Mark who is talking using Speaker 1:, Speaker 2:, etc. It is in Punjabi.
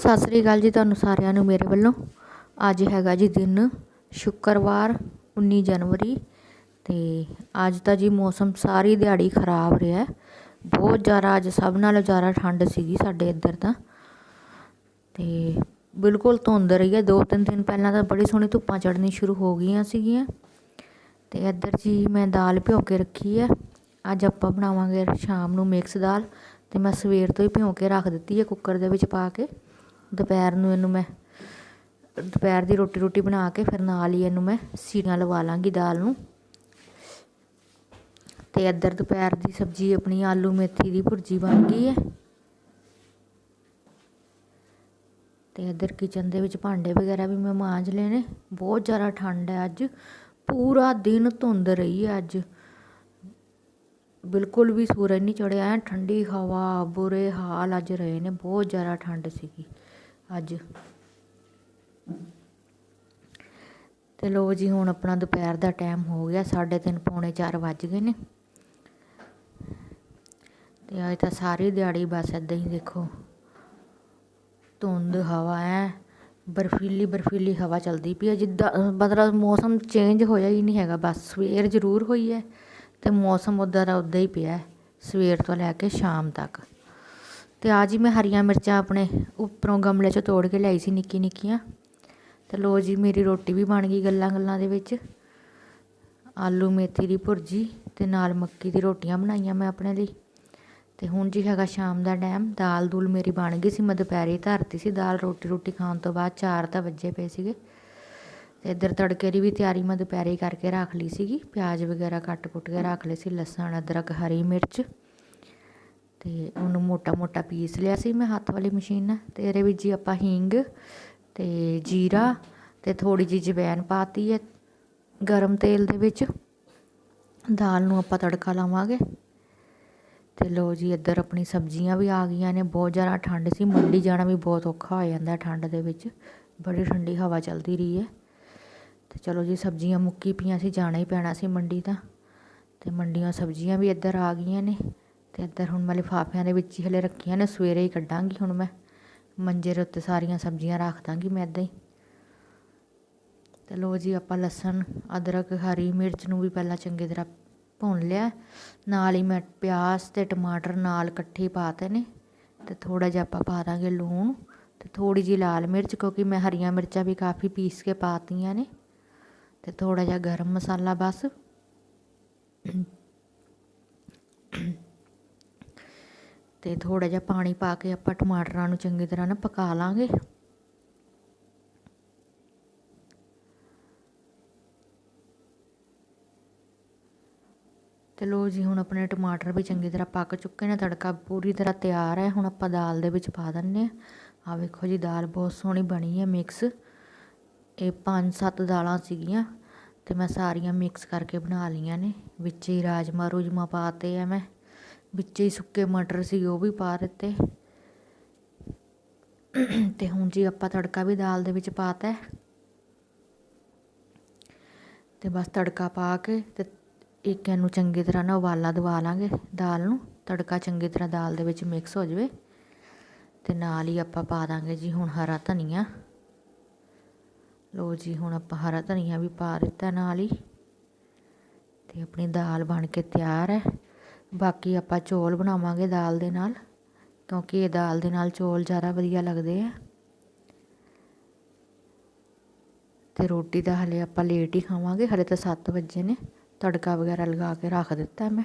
Speaker 1: ਸਤਿ ਸ੍ਰੀ ਅਕਾਲ ਜੀ ਤੁਹਾਨੂੰ ਸਾਰਿਆਂ ਨੂੰ ਮੇਰੇ ਵੱਲੋਂ। ਅੱਜ ਹੈਗਾ ਜੀ ਦਿਨ ਸ਼ੁੱਕਰਵਾਰ 19 ਜਨਵਰੀ ਤੇ ਅੱਜ ਤਾਂ ਜੀ ਮੌਸਮ ਸਾਰੀ ਦਿਹਾੜੀ ਖਰਾਬ ਰਿਹਾ। ਬਹੁਤ ਜ਼ਿਆਦਾ ਅੱਜ ਸਭ ਨਾਲੋਂ ਜ਼ਿਆਦਾ ਠੰਡ ਸੀਗੀ ਸਾਡੇ ਇੱਧਰ ਤਾਂ। ਤੇ ਬਿਲਕੁਲ ਧੁੰਦ ਰਹੀ ਹੈ। ਦੋ ਤਿੰਨ ਦਿਨ ਪਹਿਲਾਂ ਤਾਂ ਬੜੀ ਸੋਹਣੀ ਧੁੱਪਾਂ ਚੜ੍ਹਨੀ ਸ਼ੁਰੂ ਹੋ ਗਈਆਂ ਸੀਗੀਆਂ। ਤੇ ਇੱਧਰ ਜੀ ਮੈਂ ਦਾਲ ਭਿਓ ਕੇ ਰੱਖੀ ਹੈ। ਅੱਜ ਆਪਾਂ ਬਣਾਵਾਂਗੇ ਸ਼ਾਮ ਨੂੰ ਮਿਕਸ ਦਾਲ ਤੇ ਮੈਂ ਸਵੇਰ ਤੋਂ ਹੀ ਭਿਓ ਕੇ ਰੱਖ ਦਿੱਤੀ ਹੈ ਕੁੱਕਰ ਦੇ ਵਿੱਚ ਪਾ ਕੇ। ਦੁਪਹਿਰ ਨੂੰ ਇਹਨੂੰ ਮੈਂ, ਦੁਪਹਿਰ ਦੀ ਰੋਟੀ ਰੋਟੀ ਬਣਾ ਕੇ ਫਿਰ ਨਾਲ ਹੀ ਇਹਨੂੰ ਮੈਂ ਸੀਟੀਆਂ ਲਵਾ ਲਾਂਗੀ ਦਾਲ ਨੂੰ। ਤੇ ਇੱਧਰ ਦੁਪਹਿਰ ਦੀ ਸਬਜ਼ੀ ਆਪਣੀ ਆਲੂ ਮੇਥੀ ਦੀ ਭੁਰਜੀ ਬਣ ਗਈ ਹੈ। ਤੇ ਇੱਧਰ ਕਿਚਨ ਦੇ ਵਿੱਚ ਭਾਂਡੇ ਵਗੈਰਾ ਵੀ ਮੈਂ ਮਾਂਜ ਲਏ ਨੇ। ਬਹੁਤ ਜ਼ਿਆਦਾ ਠੰਡ ਹੈ ਅੱਜ। ਪੂਰਾ ਦਿਨ ਧੁੰਦ ਰਹੀ ਹੈ ਅੱਜ। ਬਿਲਕੁਲ ਵੀ ਸੂਰਜ ਨਹੀਂ ਚੜਿਆ ਠੰਡੀ ਹਵਾ, ਬੁਰੇ ਹਾਲ ਅੱਜ ਰਹੇ ਨੇ। ਬਹੁਤ ਜ਼ਿਆਦਾ ਠੰਡ ਸੀਗੀ। ਅੱਜ। ਤੇ ਲੋ ਜੀ, ਹੁਣ ਆਪਣਾ ਦੁਪਹਿਰ ਦਾ ਟਾਈਮ ਹੋ ਗਿਆ 3:30 ਪੌਣੇ 4 ਵੱਜ ਗਏ ਨੇ। ਤੇ ਅੱਜ ਤਾਂ ਸਾਰੀ ਦਿਹਾੜੀ ਬਸ ਇਦਾਂ ਹੀ ਦੇਖੋ, ਧੁੰਦ, ਹਵਾ, ਹੈ। ਬਰਫੀਲੀ ਬਰਫੀਲੀ ਹਵਾ ਚੱਲਦੀ ਪਈ ਹੈ ਜਿੱਦਾਂ ਮਤਲਬ ਮੌਸਮ ਚੇਂਜ ਹੋਇਆ ਹੀ ਨਹੀਂ ਹੈਗਾ, ਬਸ ਸਵੇਰ ਜ਼ਰੂਰ ਹੋਈ ਹੈ ਤੇ ਮੌਸਮ ਉੱਦਾਂ ਦਾ ਉੱਦਾਂ ਹੀ ਪਿਆ ਸਵੇਰ ਤੋਂ ਲੈ ਕੇ ਸ਼ਾਮ ਤੱਕ। ਤੇ ਆ ਜੀ ਮੈਂ ਹਰੀਆਂ ਮਿਰਚਾਂ ਆਪਣੇ ਉੱਪਰੋਂ ਗਮਲੇ 'ਚੋਂ ਤੋੜ ਕੇ ਲਿਆਈ ਸੀ ਨਿੱਕੀ ਨਿੱਕੀਆਂ। ਤੇ ਲੋ ਜੀ ਮੇਰੀ ਰੋਟੀ ਵੀ ਬਣ ਗਈ ਗੱਲਾਂ ਗੱਲਾਂ ਦੇ ਵਿੱਚ। ਆਲੂ, ਮੇਥੀ ਦੀ ਭੁਰਜੀ ਤੇ ਨਾਲ ਮੱਕੀ ਦੀ ਰੋਟੀਆਂ ਬਣਾਈਆਂ ਮੈਂ ਆਪਣੇ ਲਈ। ਤੇ ਹੁਣ ਜੀ ਹੈਗਾ ਸ਼ਾਮ ਦਾ ਟਾਈਮ, ਦਾਲ ਦੂਲ ਮੇਰੀ ਬਣ ਗਈ ਸੀ, ਮੈਂ ਦੁਪਹਿਰੇ ਧਰਤੀ ਸੀ ਦਾਲ ਰੋਟੀ ਰੋਟੀ ਖਾਣ ਤੋਂ ਬਾਅਦ 4 ਤਾਂ ਵੱਜੇ ਪਏ ਸੀਗੇ। ਤੇ ਇੱਧਰ ਤੜਕੇ ਦੀ ਵੀ ਤਿਆਰੀ ਮੈਂ ਦੁਪਹਿਰੇ ਕਰਕੇ ਰੱਖ ਲਈ ਸੀਗੀ, ਪਿਆਜ਼ ਵਗੈਰਾ ਕੱਟ ਕੁੱਟ ਕੇ ਰੱਖ ਲਏ ਸੀ, ਲਸਣ, ਅਦਰਕ, ਹਰੀ ਮਿਰਚ। ਅਤੇ ਉਹਨੂੰ ਮੋਟਾ ਮੋਟਾ ਪੀਸ ਲਿਆ ਸੀ ਮੈਂ ਹੱਥ ਵਾਲੀ ਮਸ਼ੀਨ ਨਾਲ, ਤੇ ਇਹਦੇ ਵਿੱਚ ਜੀ ਆਪਾਂ ਹਿੰਗ ਅਤੇ ਜੀਰਾ ਅਤੇ ਥੋੜ੍ਹੀ ਜਿਹੀ ਜਵੈਨ ਪਾਤੀ ਹੈ। ਗਰਮ ਤੇਲ ਦੇ ਵਿੱਚ ਦਾਲ ਨੂੰ ਆਪਾਂ ਤੜਕਾ ਲਾਵਾਂਗੇ। ਤੇ ਲੋ ਜੀ, ਇੱਧਰ ਆਪਣੀ ਸਬਜ਼ੀਆਂ ਵੀ ਆ ਗਈਆਂ ਨੇ, ਬਹੁਤ ਜ਼ਿਆਦਾ ਠੰਡ ਸੀ, ਮੰਡੀ ਜਾਣਾ ਵੀ ਬਹੁਤ ਔਖਾ ਹੋ ਜਾਂਦਾ ਠੰਡ ਦੇ ਵਿੱਚ, ਬੜੀ ਠੰਡੀ ਹਵਾ ਚੱਲਦੀ ਰਹੀ ਹੈ। ਤੇ ਚਲੋ ਜੀ, ਸਬਜ਼ੀਆਂ ਮੁੱਕੀ ਪਈਆਂ ਸੀ, ਜਾਣਾ ਹੀ ਪੈਣਾ ਸੀ ਮੰਡੀ ਤਾਂ, ਤੇ ਮੰਡੀਆਂ ਸਬਜ਼ੀਆਂ ਵੀ ਇੱਧਰ ਆ ਗਈਆਂ ਨੇ। ਅਤੇ ਇੱਧਰ ਹੁਣ ਮੈਂ ਲਿਫਾਫਿਆਂ ਦੇ ਵਿੱਚ ਹੀ ਹਲੇ ਰੱਖੀਆਂ ਨੇ, ਸਵੇਰੇ ਹੀ ਕੱਢਾਂਗੀ ਹੁਣ ਮੈਂ। ਮੰਜੇ ਦੇ ਉੱਤੇ ਸਾਰੀਆਂ ਸਬਜ਼ੀਆਂ ਰੱਖ ਦਾਂਗੀ ਮੈਂ ਇੱਦਾਂ ਹੀ। ਤੇ ਲੋ ਜੀ ਆਪਾਂ ਲਸਣ, ਅਦਰਕ, ਹਰੀ ਮਿਰਚ ਨੂੰ ਵੀ ਪਹਿਲਾਂ ਚੰਗੀ ਤਰ੍ਹਾਂ ਭੁੰਨ ਲਿਆ। ਨਾਲ ਹੀ ਮੈਂ ਪਿਆਜ਼ ਤੇ ਟਮਾਟਰ ਨਾਲ ਇਕੱਠੇ ਪਾਤੇ ਨੇ, ਤੇ ਥੋੜਾ ਜਿਹਾ ਆਪਾਂ ਪਾ ਦਾਂਗੇ ਲੂਣ। ਤੇ ਥੋੜੀ ਜੀ ਲਾਲ ਮਿਰਚ, ਕਿਉਂਕਿ ਮੈਂ ਹਰੀਆਂ ਮਿਰਚਾਂ ਵੀ ਕਾਫੀ ਪੀਸ ਕੇ ਪਾਤੀਆਂ ਨੇ। ਤੇ ਥੋੜਾ ਜਿਹਾ ਗਰਮ ਮਸਾਲਾ ਬਸ। ਤੇ ਥੋੜਾ ਜਿਹਾ ਪਾਣੀ ਪਾ ਕੇ ਆਪਾਂ ਟਮਾਟਰਾਂ ਨੂੰ ਚੰਗੀ ਤਰ੍ਹਾਂ ਨਾ ਪਕਾ ਲਾਂਗੇ। ਤੇ ਲੋ ਜੀ, ਹੁਣ ਆਪਣੇ ਟਮਾਟਰ ਵੀ ਚੰਗੀ ਤਰ੍ਹਾਂ ਪੱਕ ਚੁੱਕੇ ਨੇ, ਤੜਕਾ ਪੂਰੀ ਤਰ੍ਹਾਂ ਤਿਆਰ ਹੈ। ਹੁਣ ਆਪਾਂ ਦਾਲ ਦੇ ਵਿੱਚ ਪਾ ਦਿੰਨੇ ਆ ਆ ਵੇਖੋ ਜੀ, ਦਾਲ ਬਹੁਤ ਸੋਹਣੀ ਬਣੀ ਹੈ ਮਿਕਸ ਇਹ ਪੰਜ ਸੱਤ ਦਾਲਾਂ ਸੀਗੀਆਂ ਤੇ ਮੈਂ ਸਾਰੀਆਂ ਮਿਕਸ ਕਰਕੇ ਬਣਾ ਲਈਆਂ ਨੇ। ਵਿੱਚ ਹੀ ਰਾਜਮਾ ਰੂਜਮਾ ਪਾਤੇ ਆ ਮੈਂ। ਵਿੱਚ ਹੀ ਸੁੱਕੇ ਮਟਰ ਸੀ, ਉਹ ਵੀ ਪਾ ਦਿੱਤੇ। ਤੇ ਹੁਣ ਜੀ ਆਪਾਂ ਤੜਕਾ ਵੀ ਦਾਲ ਦੇ ਵਿੱਚ ਪਾਤਾ ਤੇ ਬਸ ਤੜਕਾ ਪਾ ਕੇ ਤੇ ਇੱਕ ਇਹਨੂੰ ਚੰਗੀ ਤਰ੍ਹਾਂ ਨਾ ਉਬਾਲਾ ਦਵਾ ਲਾਂਗੇ ਦਾਲ ਨੂੰ। ਤੜਕਾ ਚੰਗੀ ਤਰ੍ਹਾਂ ਦਾਲ ਦੇ ਵਿੱਚ ਮਿਕਸ ਹੋ ਜਾਵੇ। ਤੇ ਨਾਲ ਹੀ ਆਪਾਂ ਪਾ ਦਾਂਗੇ ਜੀ ਹੁਣ ਹਰਾ ਧਨੀਆ। ਲੋ ਜੀ, ਹੁਣ ਆਪਾਂ ਹਰਾ ਧਨੀਆ ਵੀ ਪਾ ਦਿੱਤਾ ਨਾਲ ਹੀ। ਤੇ ਆਪਣੀ ਦਾਲ ਬਣ ਕੇ ਤਿਆਰ ਹੈ। ਬਾਕੀ ਆਪਾਂ ਚੌਲ ਬਣਾਵਾਂਗੇ ਦਾਲ ਦੇ ਨਾਲ, ਕਿਉਂਕਿ ਇਹ ਦਾਲ ਦੇ ਨਾਲ ਚੌਲ ਜ਼ਿਆਦਾ ਵਧੀਆ ਲੱਗਦੇ ਆ। ਤੇ ਰੋਟੀ ਦਾ ਹਲੇ ਆਪਾਂ ਲੇਟ ਹੀ ਖਾਵਾਂਗੇ, ਹਲੇ ਤਾਂ 7 ਵਜੇ ਨੇ, ਤੜਕਾ ਵਗੈਰਾ ਲਗਾ ਕੇ ਰੱਖ ਦਿੱਤਾ ਮੈਂ।